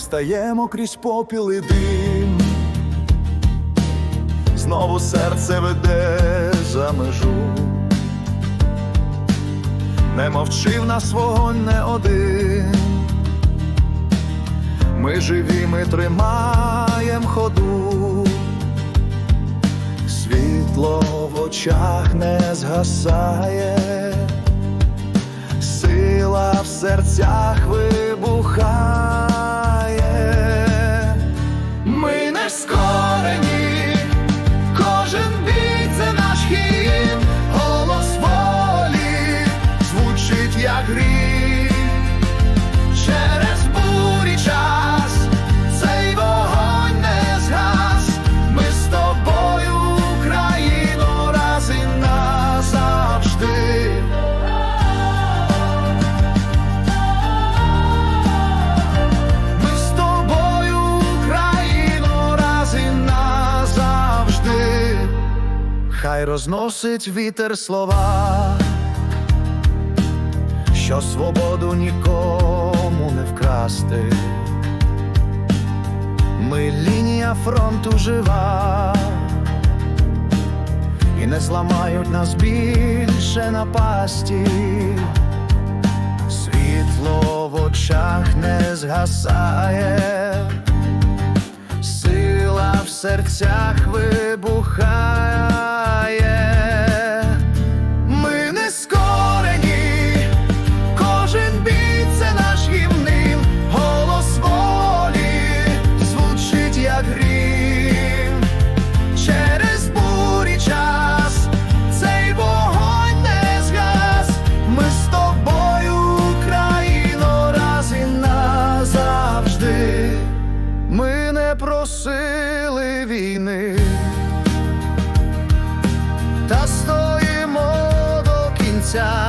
стаємо крізь попіл і дим, знову серце веде за межу, не мовчив нас вогонь не один. Ми живі, ми тримаєм ходу, світло в очах не згасає, Хай розносить вітер слова що свободу нікому не вкрасти. Ми лінія фронту жива, і не зламають нас більше напасті. Світло в очах не згасає, сила в серцях вибухає. війни, та стоїмо до кінця.